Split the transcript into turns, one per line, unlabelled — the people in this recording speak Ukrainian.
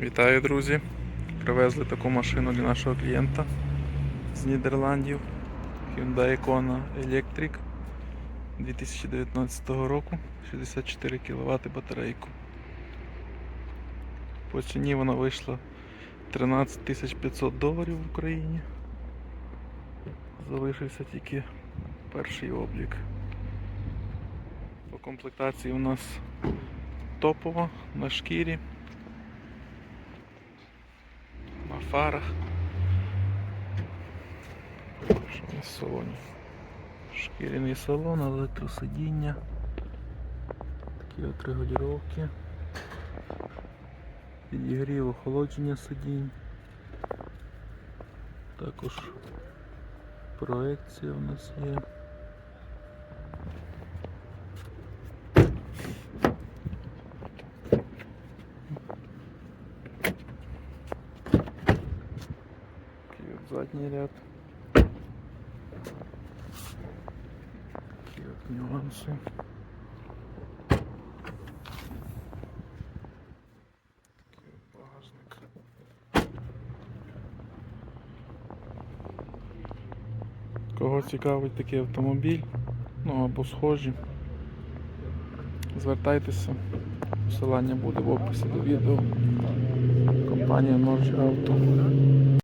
Вітаю, друзі! Привезли таку машину для нашого клієнта з Нідерландів Hyundai Kona Electric 2019 року 64 кВт батарейку. По ціні вона вийшла 13 500 доларів в Україні. Залишився тільки перший облік. По комплектації у нас топова на шкірі. на фарах. Що в салоні? Шкіряний салон, електросидіння. Такі от регулювання. Підігрів охолодження сидінь. Також проекція у нас є. Задній ряд. Такі от нюанси. Кого цікавить такий автомобіль, ну або схожі, звертайтеся. Посилання буде в описі до відео. Компанія Норж Auto.